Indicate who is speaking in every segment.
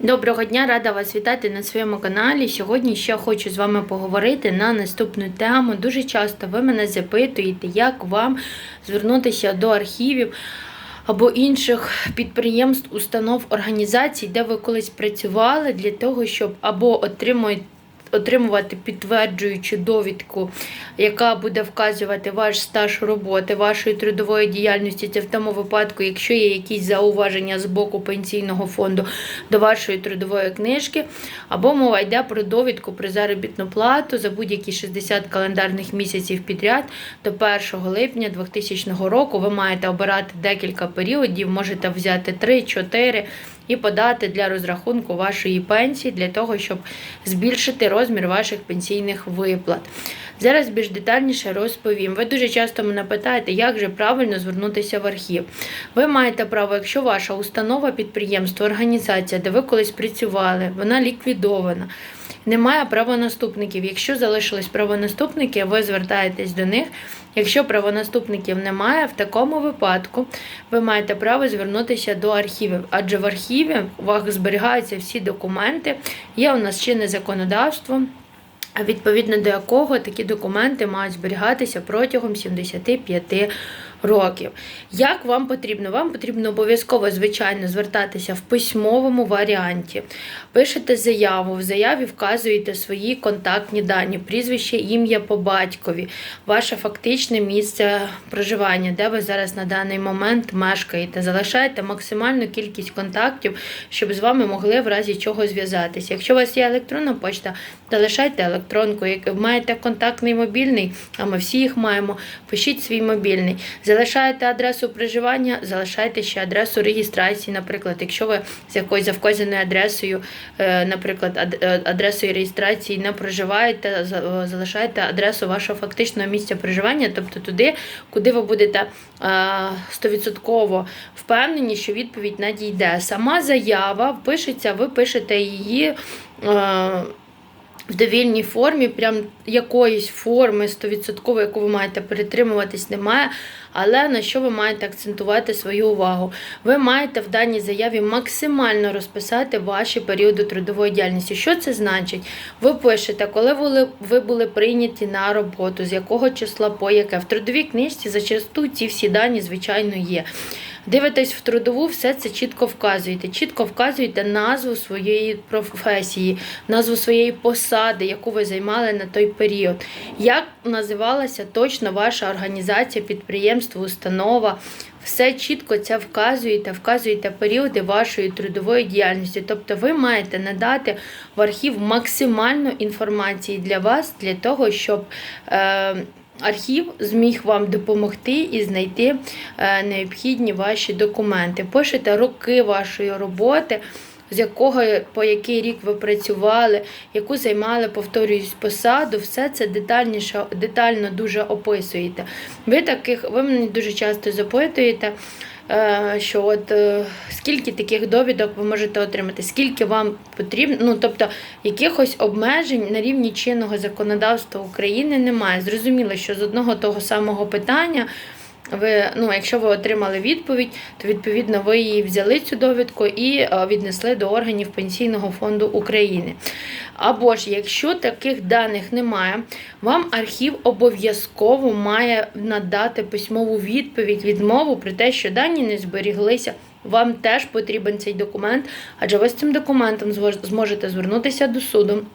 Speaker 1: Доброго дня, рада вас вітати на своєму каналі. Сьогодні ще хочу з вами поговорити на наступну тему. Дуже часто ви мене запитуєте, як вам звернутися до архівів або інших підприємств, установ, організацій, де ви колись працювали, для того, щоб або отримують. Отримувати підтверджуючу довідку, яка буде вказувати ваш стаж роботи, вашої трудової діяльності. Це в тому випадку, якщо є якісь зауваження з боку пенсійного фонду до вашої трудової книжки, або мова йде про довідку про заробітну плату за будь-які 60 календарних місяців підряд до 1 липня 2000 року. Ви маєте обирати декілька періодів, можете взяти 3-4 і подати для розрахунку вашої пенсії для того, щоб збільшити розмір ваших пенсійних виплат. Зараз більш детальніше розповім. Ви дуже часто мене питаєте, як же правильно звернутися в архів. Ви маєте право, якщо ваша установа, підприємство, організація, де ви колись працювали, вона ліквідована. Немає правонаступників. Якщо залишились правонаступники, ви звертаєтесь до них. Якщо правонаступників немає, в такому випадку ви маєте право звернутися до архівів, адже в архіві у вас зберігаються всі документи. Є у нас чинне законодавство. Відповідно до якого такі документи мають зберігатися протягом 75 років. Як вам потрібно? Вам потрібно обов'язково, звичайно, звертатися в письмовому варіанті. Пишете заяву, в заяві вказуєте свої контактні дані, прізвище, ім'я по батькові, ваше фактичне місце проживання, де ви зараз на даний момент мешкаєте. Залишайте максимальну кількість контактів, щоб з вами могли в разі чого зв'язатися. Якщо у вас є електронна почта, залишайте електронку. Як маєте контактний мобільний, а ми всі їх маємо, пишіть свій мобільний. Залишаєте адресу проживання, залишайте ще адресу реєстрації, наприклад, якщо ви з якоюсь завказаною адресою, е, наприклад, е, адресою реєстрації не проживаєте, е, залишайте адресу вашого фактичного місця проживання, тобто туди, куди ви будете стовідсотково впевнені, що відповідь надійде. Сама заява пишеться, ви пишете її. В довільній формі, прям якоїсь форми 100%, яку ви маєте перетримуватись, немає. Але на що ви маєте акцентувати свою увагу? Ви маєте в даній заяві максимально розписати ваші періоди трудової діяльності. Що це значить? Ви пишете, коли ви були прийняті на роботу, з якого числа по яке. В трудовій книжці зачасту ці всі дані, звичайно, є. Дивитесь в трудову, все це чітко вказуєте. Чітко вказуєте назву своєї професії, назву своєї посади, яку ви займали на той період. Як називалася точно ваша організація, підприємство, установа. Все чітко це вказуєте, вказуєте періоди вашої трудової діяльності. Тобто ви маєте надати в архів максимально інформації для вас, для того, щоб е, архів зміг вам допомогти і знайти е, необхідні ваші документи. Пишете роки вашої роботи. З якого по який рік ви працювали, яку займали, повторююсь, посаду, все це детальніше, детально дуже описуєте. Ви таких, ви мене дуже часто запитуєте, що от е, скільки таких довідок ви можете отримати, скільки вам потрібно, ну тобто якихось обмежень на рівні чинного законодавства України немає. Зрозуміло, що з одного того самого питання. Ви, ну, якщо ви отримали відповідь, то відповідно ви її взяли цю довідку і е, віднесли до органів Пенсійного фонду України. Або ж, якщо таких даних немає, вам архів обов'язково має надати письмову відповідь, відмову про те, що дані не зберіглися. Вам теж потрібен цей документ, адже ви з цим документом зможете звернутися до суду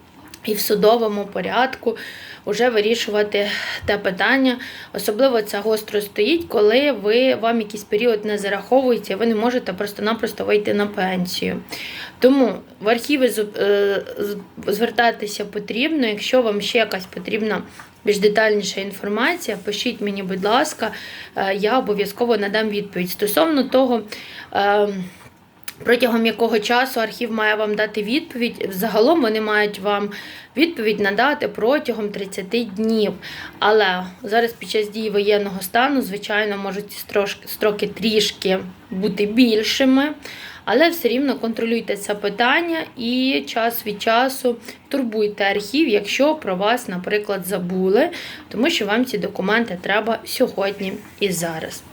Speaker 1: і в судовому порядку вже вирішувати те питання. Особливо це гостро стоїть, коли ви вам якийсь період не зараховується, ви не можете просто-напросто вийти на пенсію. Тому в архіви е, звертатися потрібно, якщо вам ще якась потрібна. Більш детальніша інформація, пишіть мені, будь ласка, е, я обов'язково надам відповідь. Стосовно того, е, протягом якого часу архів має вам дати відповідь. Загалом вони мають вам відповідь надати протягом 30 днів. Але зараз під час дії воєнного стану, звичайно, можуть ці строки трішки бути більшими. Але все рівно контролюйте це питання і час від часу турбуйте архів, якщо про вас, наприклад, забули, тому що вам ці документи треба сьогодні і зараз.